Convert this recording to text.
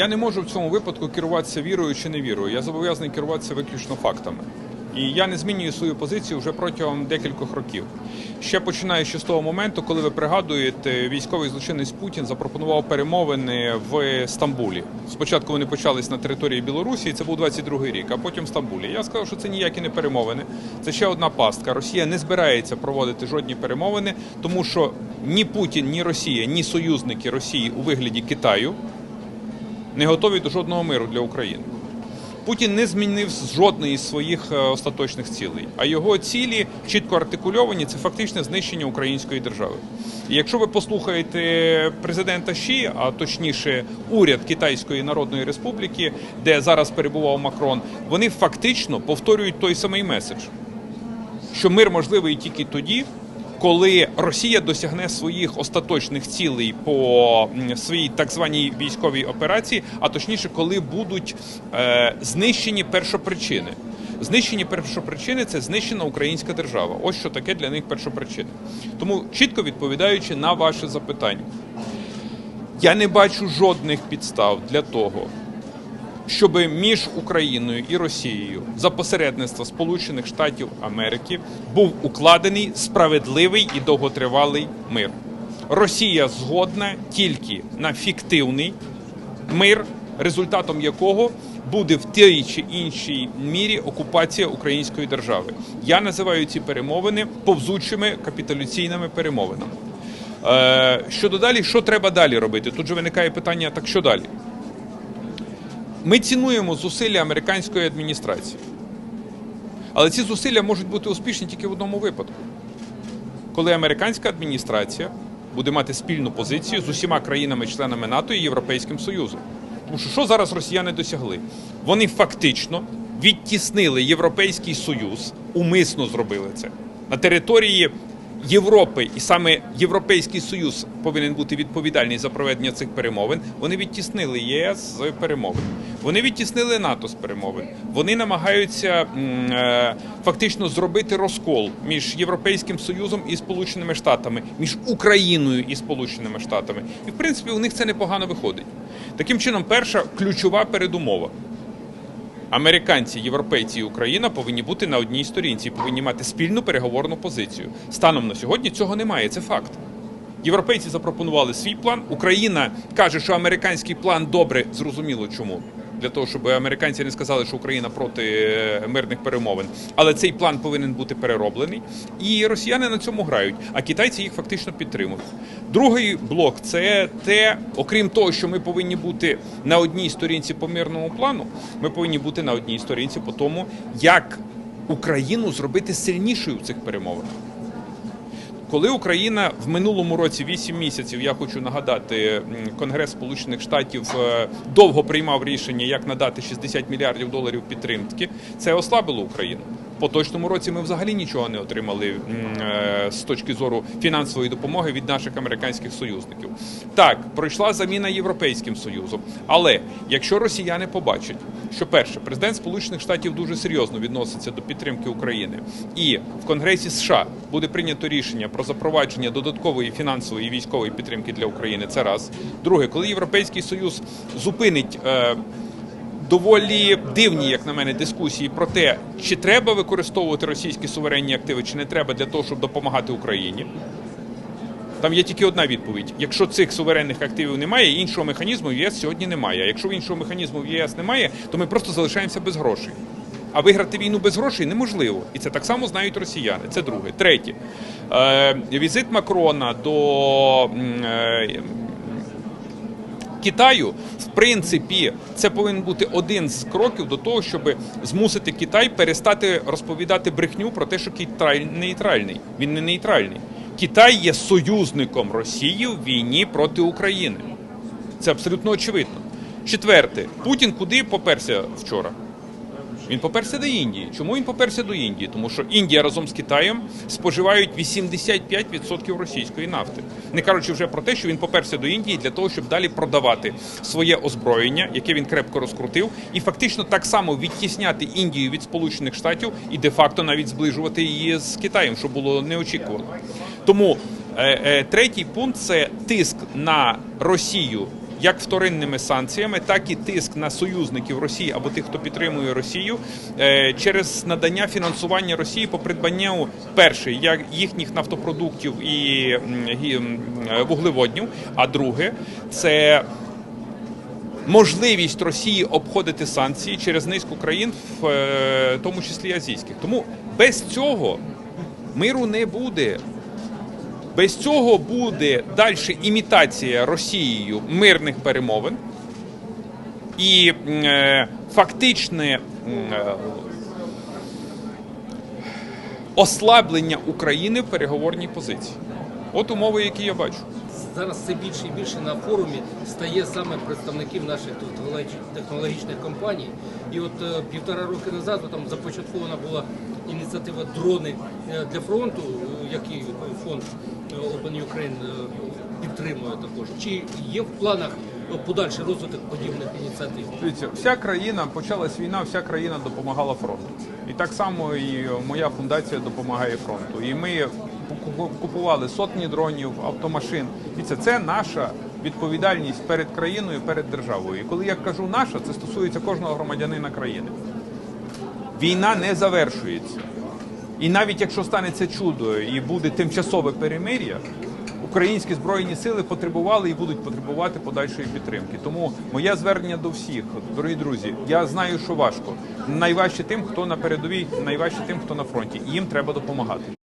Я не можу в цьому випадку керуватися вірою чи не вірою. Я зобов'язаний керуватися виключно фактами. І я не змінюю свою позицію вже протягом декількох років. Ще починаючи з того моменту, коли ви пригадуєте, військовий злочинець Путін запропонував перемовини в Стамбулі. Спочатку вони почались на території Білорусі, це був 22-й рік, а потім в Стамбулі. Я сказав, що це ніякі не перемовини. Це ще одна пастка. Росія не збирається проводити жодні перемовини, тому що ні Путін, ні Росія, ні союзники Росії у вигляді Китаю не готові до жодного миру для України. Путін не змінив жодної з своїх е, остаточних цілей, а його цілі чітко артикульовані це фактичне знищення української держави. І якщо ви послухаєте президента Ші, а точніше уряд Китайської Народної Республіки, де зараз перебував Макрон, вони фактично повторюють той самий меседж, що мир можливий тільки тоді, коли Росія досягне своїх остаточних цілей по своїй так званій військовій операції, а точніше, коли будуть е, знищені першопричини. Знищені першопричини це знищена українська держава. Ось що таке для них першопричини. Тому чітко відповідаючи на ваше запитання, я не бачу жодних підстав для того, щоб між Україною і Росією за посередництва Сполучених Штатів Америки був укладений справедливий і довготривалий мир. Росія згодна тільки на фіктивний мир, результатом якого буде в тій чи іншій мірі окупація української держави. Я називаю ці перемовини повзучими капітуляційними перемовинами. Е, щодо далі, що треба далі робити? Тут же виникає питання: так що далі? Ми цінуємо зусилля американської адміністрації. Але ці зусилля можуть бути успішні тільки в одному випадку. Коли американська адміністрація буде мати спільну позицію з усіма країнами-членами НАТО і Європейським Союзом. Тому що що зараз росіяни досягли? Вони фактично відтіснили Європейський Союз, умисно зробили це на території Європи, і саме Європейський Союз повинен бути відповідальний за проведення цих перемовин. Вони відтіснили ЄС з перемовин. Вони відтіснили НАТО з перемовин. Вони намагаються е, фактично зробити розкол між Європейським Союзом і Сполученими Штатами, між Україною і Сполученими Штатами. І в принципі у них це непогано виходить. Таким чином, перша ключова передумова. Американці, європейці і Україна повинні бути на одній сторінці, повинні мати спільну переговорну позицію. Станом на сьогодні цього немає. Це факт. Європейці запропонували свій план. Україна каже, що американський план добре, зрозуміло чому. Для того, щоб американці не сказали, що Україна проти е, мирних перемовин. Але цей план повинен бути перероблений. І росіяни на цьому грають, а китайці їх фактично підтримують. Другий блок це те, окрім того, що ми повинні бути на одній сторінці по мирному плану, ми повинні бути на одній сторінці по тому, як Україну зробити сильнішою в цих перемовинах. Коли Україна в минулому році 8 місяців, я хочу нагадати, Конгрес Сполучених Штатів е, довго приймав рішення, як надати 60 мільярдів доларів підтримки, це ослабило Україну. Поточному році ми взагалі нічого не отримали е, з точки зору фінансової допомоги від наших американських союзників. Так, пройшла заміна Європейським Союзом. Але якщо росіяни побачать, що перше, президент Сполучених Штатів дуже серйозно відноситься до підтримки України, і в Конгресі США буде прийнято рішення про запровадження додаткової фінансової і військової підтримки для України. Це раз. Друге, коли Європейський Союз зупинить. Е, Доволі дивні, як на мене, дискусії про те, чи треба використовувати російські суверенні активи, чи не треба для того, щоб допомагати Україні. Там є тільки одна відповідь: якщо цих суверенних активів немає, іншого механізму в єС сьогодні немає. А якщо іншого механізму в ЄС немає, то ми просто залишаємося без грошей. А виграти війну без грошей неможливо, і це так само знають росіяни. Це друге. Третє е, візит Макрона до е, Китаю, в принципі, це повинен бути один з кроків до того, щоб змусити Китай перестати розповідати брехню про те, що Китай нейтральний. Він не нейтральний. Китай є союзником Росії в війні проти України. Це абсолютно очевидно. Четверте, Путін куди поперся вчора? Він поперся до Індії. Чому він поперся до Індії? Тому що Індія разом з Китаєм споживають 85% російської нафти. Не кажучи вже про те, що він поперся до Індії для того, щоб далі продавати своє озброєння, яке він крепко розкрутив, і фактично так само відтісняти Індію від Сполучених Штатів і де-факто навіть зближувати її з Китаєм, що було неочікувано. Тому е, е, третій пункт це тиск на Росію як вторинними санкціями, так і тиск на союзників Росії або тих, хто підтримує Росію, е, через надання фінансування Росії по придбанню перше як їхніх нафтопродуктів і вуглеводнів. А друге це можливість Росії обходити санкції через низку країн, в е, тому числі азійських. Тому без цього миру не буде. Без цього буде далі імітація Росією мирних перемовин і е, фактичне е, ослаблення України в переговорній позиції. От умови, які я бачу. Зараз все більше і більше на форумі стає саме представників наших технологіч- технологічних компаній. І от е, півтора роки назад там започаткована була ініціатива дрони е, для фронту, е, який фонд Open Ukraine підтримує також. Чи є в планах подальший розвиток подібних ініціатив? Дивіться, вся країна почалась війна, вся країна допомагала фронту. І так само і моя фундація допомагає фронту. І ми купували сотні дронів, автомашин. І це, це наша відповідальність перед країною, перед державою. І коли я кажу наша, це стосується кожного громадянина країни. Війна не завершується. І навіть якщо станеться чудо і буде тимчасове перемир'я, українські збройні сили потребували і будуть потребувати подальшої підтримки. Тому моє звернення до всіх, дорогі друзі, я знаю, що важко. Найважче тим, хто на передовій, найважче тим, хто на фронті. І їм треба допомагати.